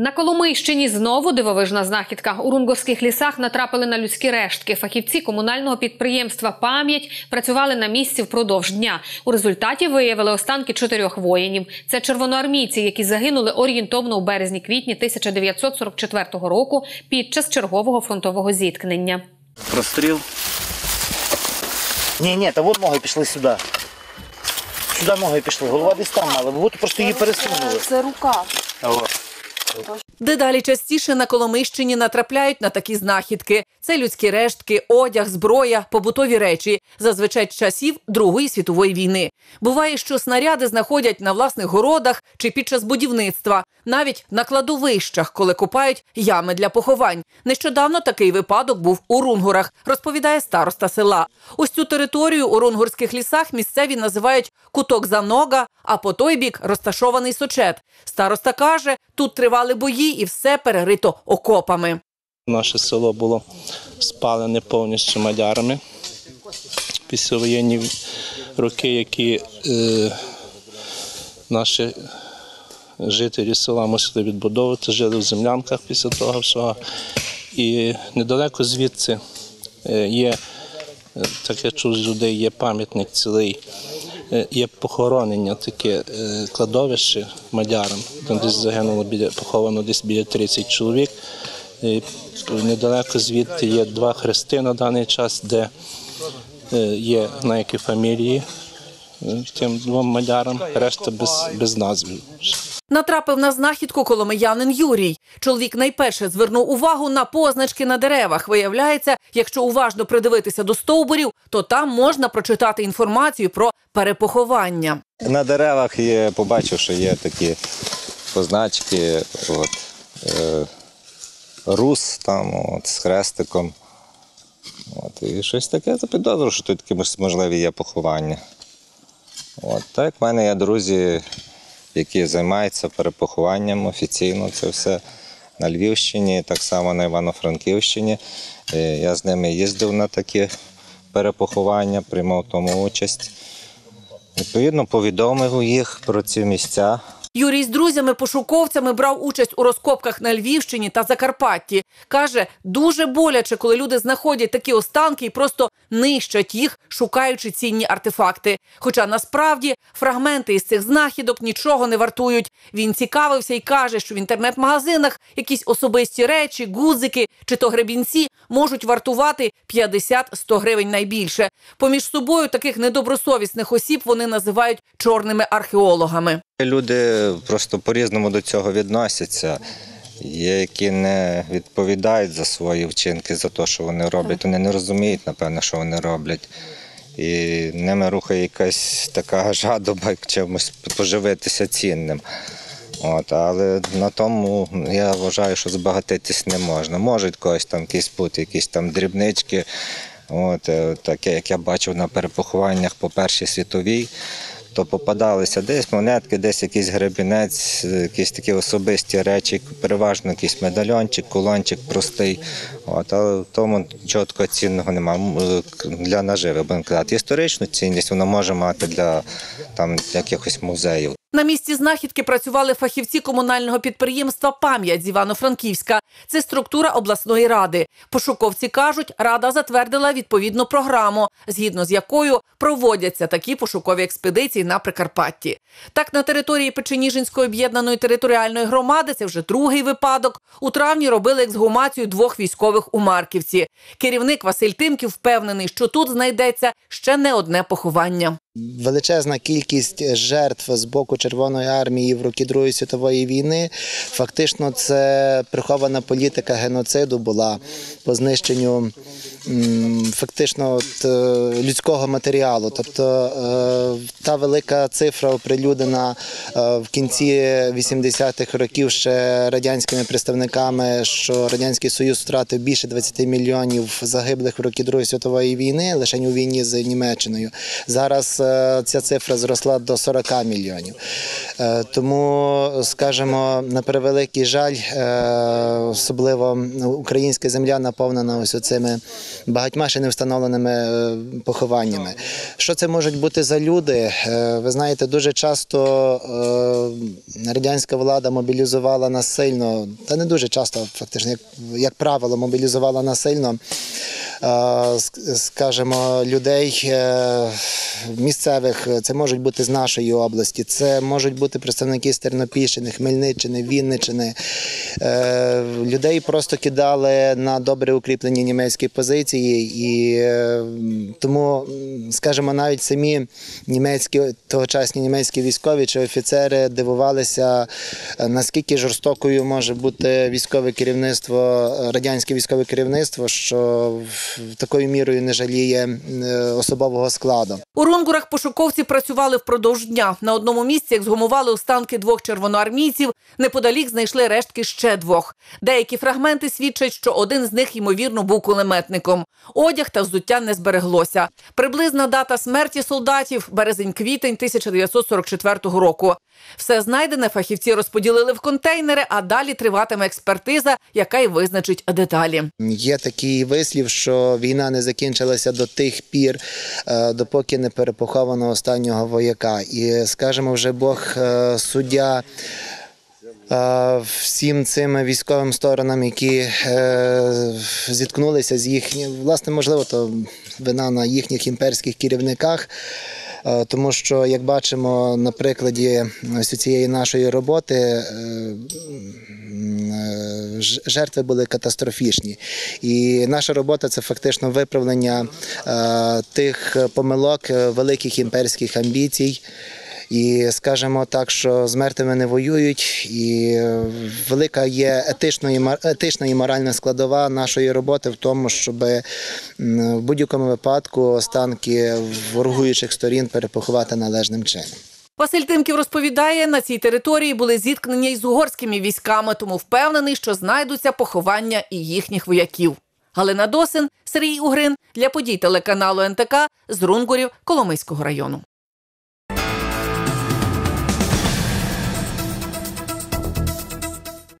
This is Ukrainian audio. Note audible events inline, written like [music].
На Коломийщині знову дивовижна знахідка. У рунгорських лісах натрапили на людські рештки. Фахівці комунального підприємства Пам'ять працювали на місці впродовж дня. У результаті виявили останки чотирьох воїнів. Це червоноармійці, які загинули орієнтовно у березні-квітні 1944 року під час чергового фронтового зіткнення. Простріл. Ні, ні, та от ноги пішли сюди. Сюди ноги пішли. Голова десь там мала, бо от просто її пересунули. Це рука. Дедалі частіше на Коломийщині натрапляють на такі знахідки. Це людські рештки, одяг, зброя, побутові речі, зазвичай часів Другої світової війни. Буває, що снаряди знаходять на власних городах чи під час будівництва, навіть на кладовищах, коли копають ями для поховань. Нещодавно такий випадок був у Рунгурах, розповідає староста села. Ось цю територію у рунгурських лісах місцеві називають куток Занога, а по той бік розташований сочет. Староста каже, тут тривали бої і все перерито окопами. Наше село було спалене повністю мадярами. Післявоєнні роки, які е, наші жителі села мусили відбудовувати, жили в землянках після того всього. І недалеко звідси е, є, е, так я чув з людей, є пам'ятник цілий, є похоронення, таке е, кладовище мадярам. Там десь загинуло поховано десь біля 30 чоловік. І недалеко звідти є два хрести на даний час, де е, є на які фамілії е, тим двом мадярам, решта без, без назви. Натрапив на знахідку коломиянин Юрій. Чоловік найперше звернув увагу на позначки на деревах. Виявляється, якщо уважно придивитися до стовбурів, то там можна прочитати інформацію про перепоховання. На деревах є, побачив, що є такі позначки, от, е, рус там, от, з хрестиком. От, і щось таке запідозрив, що тут можливі є поховання. От, так, в мене є друзі, які займаються перепохованням офіційно, це все на Львівщині, так само на Івано-Франківщині. Е, Я з ними їздив на такі перепоховання, приймав тому участь. Відповідно, повідомив їх про ці місця. Юрій з друзями-пошуковцями брав участь у розкопках на Львівщині та Закарпатті. Каже, дуже боляче, коли люди знаходять такі останки і просто нищать їх, шукаючи цінні артефакти. Хоча насправді фрагменти із цих знахідок нічого не вартують. Він цікавився і каже, що в інтернет-магазинах якісь особисті речі, гудзики чи то гребінці можуть вартувати 50-100 гривень найбільше. Поміж собою таких недобросовісних осіб вони називають чорними археологами. Люди просто по-різному до цього відносяться. Є, які не відповідають за свої вчинки, за те, що вони роблять. Вони не розуміють, напевно, що вони роблять. І ними рухає якась така [laughs] жадоба, як чимось поживитися цінним. От, але на тому я вважаю, що збагатитись не можна. Можуть когось там якісь бути, якісь там дрібнички. От, е, таке, як я бачив на перепохованнях по Першій світовій, то попадалися десь монетки, десь якийсь гребінець, якісь такі особисті речі, переважно якийсь медальончик, кулончик простий. От, але в тому такого цінного немає для наживи. Будемо казати. Історичну цінність вона може мати для там, якихось музеїв. На місці знахідки працювали фахівці комунального підприємства Пам'ять з Івано-Франківська. Це структура обласної ради. Пошуковці кажуть, рада затвердила відповідну програму, згідно з якою проводяться такі пошукові експедиції на Прикарпатті. Так, на території Печеніжинської об'єднаної територіальної громади це вже другий випадок. У травні робили ексгумацію двох військових у Марківці. Керівник Василь Тимків впевнений, що тут знайдеться ще не одне поховання. Величезна кількість жертв з боку Червоної армії в роки Другої світової війни. Фактично, це прихована політика геноциду була по знищенню фактично от, е, людського матеріалу. Тобто е, та велика цифра оприлюднена е, в кінці 80-х років ще радянськими представниками, що радянський союз втратив більше 20 мільйонів загиблих в роки Другої світової війни лише у війні з Німеччиною. Зараз ця цифра зросла до 40 мільйонів. Тому, скажімо, на превеликий жаль, особливо українська земля наповнена ось цими багатьма ще не встановленими е, похованнями. Що це можуть бути за люди? Е, Ви знаєте, дуже часто е, радянська влада мобілізувала насильно, та не дуже часто, фактично, як, як правило, мобілізувала насильно. Скажімо, людей е, місцевих, це можуть бути з нашої області, це можуть бути представники з Тернопільщини, Хмельниччини, Вінниччини. Е, Людей просто кидали на добре укріплені німецькі позиції, і е, тому, скажімо, навіть самі німецькі тогочасні німецькі військові чи офіцери дивувалися, наскільки жорстокою може бути військове керівництво, радянське військове керівництво, що в- такою мірою не жаліє е, особового складу. У Рунгурах пошуковці працювали впродовж дня. На одному місці ексгумували останки двох червоноармійців. Неподалік знайшли рештки ще двох. Деякі фрагменти свідчать, що один з них ймовірно був кулеметником. Одяг та взуття не збереглося. Приблизна дата смерті солдатів березень-квітень 1944 року. Все знайдене фахівці розподілили в контейнери, а далі триватиме експертиза, яка й визначить деталі. Є такий вислів, що війна не закінчилася до тих пір, е, допоки не перепоховано останнього вояка. І скажімо, вже Бог е, суддя. е, Всім цим військовим сторонам, які зіткнулися з їхнім, власне, можливо, то вина на їхніх імперських керівниках, тому що, як бачимо на прикладі ось цієї нашої роботи, е, е, жертви були катастрофічні. І наша робота це фактично виправлення е, тих помилок е, великих імперських амбіцій. І скажемо так, що з мертвими не воюють, і велика є етична і етична і моральна складова нашої роботи в тому, щоб в будь-якому випадку останки ворогуючих сторін перепоховати належним чином. Василь Тимків розповідає, на цій території були зіткнення із угорськими військами, тому впевнений, що знайдуться поховання і їхніх вояків. Галина Досин, Сергій Угрин для подій телеканалу НТК з Рунгурів Коломийського району.